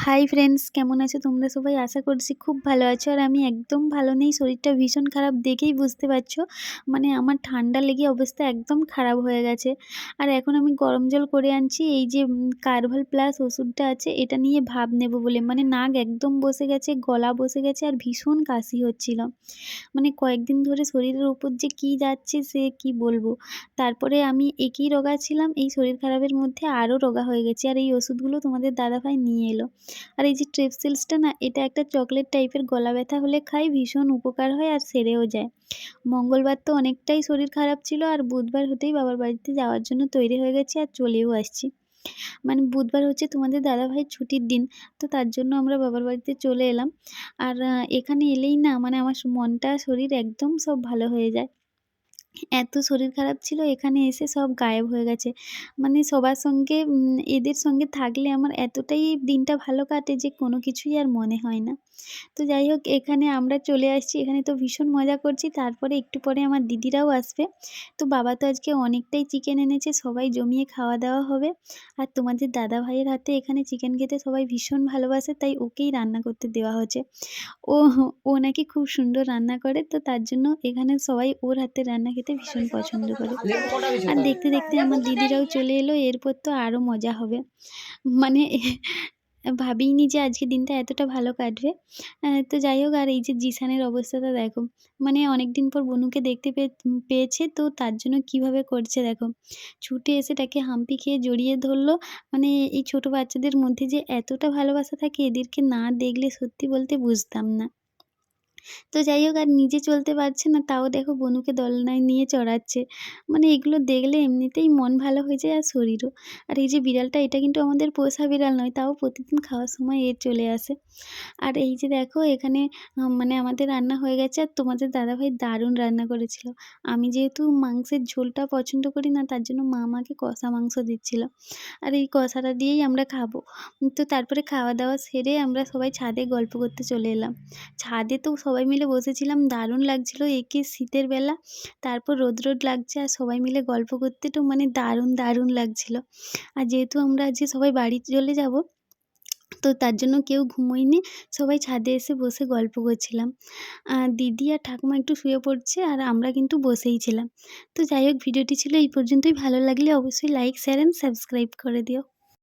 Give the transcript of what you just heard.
Hi friends কেমন আছো তোমরা সবাই? আশা করছি খুব ভালো আছো। আর আমি একদম ভালো নেই, শরীরটা ভীষণ খারাপ দেখেই বুঝতে পারছ। মানে আমার ঠান্ডা লেগে অবস্থা একদম খারাপ হয়ে গেছে। আর এখন আমি গরম জল করে আনছি, এই যে কার্ভাল প্লাস ওষুধটা আছে, এটা নিয়ে ভাব নেব বলে। মানে নাক একদম বসে গেছে, গলা বসে গেছে আর ভীষণ কাশি হচ্ছিল। মানে কয়েকদিন ধরে শরীরের উপর যে কী যাচ্ছে সে কি বলব? তারপরে আমি একই রোগা ছিলাম, এই শরীর খারাপের মধ্যে আরও রোগা হয়ে গেছি। আর এই ওষুধগুলো তোমাদের দাদাভাই নিয়ে এলো। আর এই যে ট্রেপসিলসটা না, এটা একটা চকলেট টাইপের গলা ব্যথা হলে খাই ভীষণ উপকার হয় আর সেরেও যায়। মঙ্গলবার তো অনেকটাই শরীর খারাপ ছিল আর বুধবার হতেই বাবার বাড়িতে যাওয়ার জন্য তৈরি হয়ে গেছি আর চলেও আসছি। মানে বুধবার হচ্ছে তোমাদের দাদাভাইয়ের ছুটির দিন, তো তার জন্য আমরা বাবার বাড়িতে চলে এলাম। আর এখানে এলেই না মানে আমার মনটা, শরীর একদম সব ভালো হয়ে যায়। এত শরীর খারাপ ছিল, এখানে এসে সব গায়েব হয়ে গেছে। মানে সবার সঙ্গে এদের সঙ্গে থাকলে আমার এতটাই দিনটা ভালো কাটে যে কোনো কিছুই আর মনে হয় না। তো যাই হোক, এখানে আমরা চলে আসছি, এখানে তো ভীষণ মজা করছি, তারপরে একটু পরে আমার দিদিরাও আসবে। তো বাবা তো আজকে অনেকটাই চিকেন এনেছে, সবাই জমিয়ে খাওয়া দাওয়া হবে। আর তোমাদের দাদা ভাইয়ের হাতে এখানে চিকেন খেতে সবাই ভীষণ ভালোবাসে, তাই ওকেই রান্না করতে দেওয়া হচ্ছে। ও ও নাকি খুব সুন্দর রান্না করে, তো তার জন্য এখানে সবাই ওর হাতে রান্না খেতে ভীষণ পছন্দ করে। আর দেখতে দেখতে আমার দিদিরাও চলে এলো এরপর তো আরও মজা হবে। মানে ভাবিনি যে আজকে দিনটা এতটা ভালো কাটবে। তো যাই হোক আর এই যে জিসানের অবস্থাটা দেখো মানে অনেক দিন পর বনুকে দেখতে পেয়েছে তো তার জন্য কীভাবে করছে দেখো। ছুটে এসে তাকে হাম্পি খেয়ে জড়িয়ে ধরলো। মানে এই ছোট বাচ্চাদের মধ্যে যে এতটা ভালোবাসা থাকে এদেরকে না দেখলে সত্যি বলতে বুঝতাম না। তো যাই হোক আর নিজে চলতে পারছে না, তাও দেখো বনুকে দলনায় নিয়ে চড়াচ্ছে। মানে এগুলো দেখলে এমনিতেই মন ভালো হয়ে যায় আর শরীরও। আর এই যে বিড়ালটা, এটা কিন্তু আমাদের পোষা বিড়াল নয়, তাও প্রতিদিন খাওয়ার সময় এর চলে আসে। আর এই যে দেখো, এখানে মানে আমাদের রান্না হয়ে গেছে আর তোমাদের দাদাভাই দারুণ রান্না করেছিল। আমি যেহেতু মাংসের ঝোলটা পছন্দ করি না, তার জন্য মা আমাকে কষা মাংস দিচ্ছিল। আর এই কষাটা দিয়েই আমরা খাব। তো তারপরে খাওয়া দাওয়া সেরে আমরা সবাই ছাদে গল্প করতে চলে এলাম। ছাদে তো সবাই মিলে বসেছিলাম, দারুণ লাগছিল। একে শীতের বেলা, তারপর রোদ রোদ লাগছে আর সবাই মিলে গল্প করতে তো মানে দারুণ দারুণ লাগছিল। আর যেহেতু আমরা আজকে সবাই বাড়ি চলে যাব, তো তার জন্য কেউ ঘুমোয়নি, সবাই ছাদে এসে বসে গল্প করছিলাম। দিদি আর ঠাকুমা একটু শুয়ে পড়ছে আর আমরা কিন্তু বসেই ছিলাম। তো যাই হোক, ভিডিওটি ছিল এই পর্যন্তই। ভালো লাগলে অবশ্যই লাইক শেয়ার অ্যান্ড সাবস্ক্রাইব করে দিও।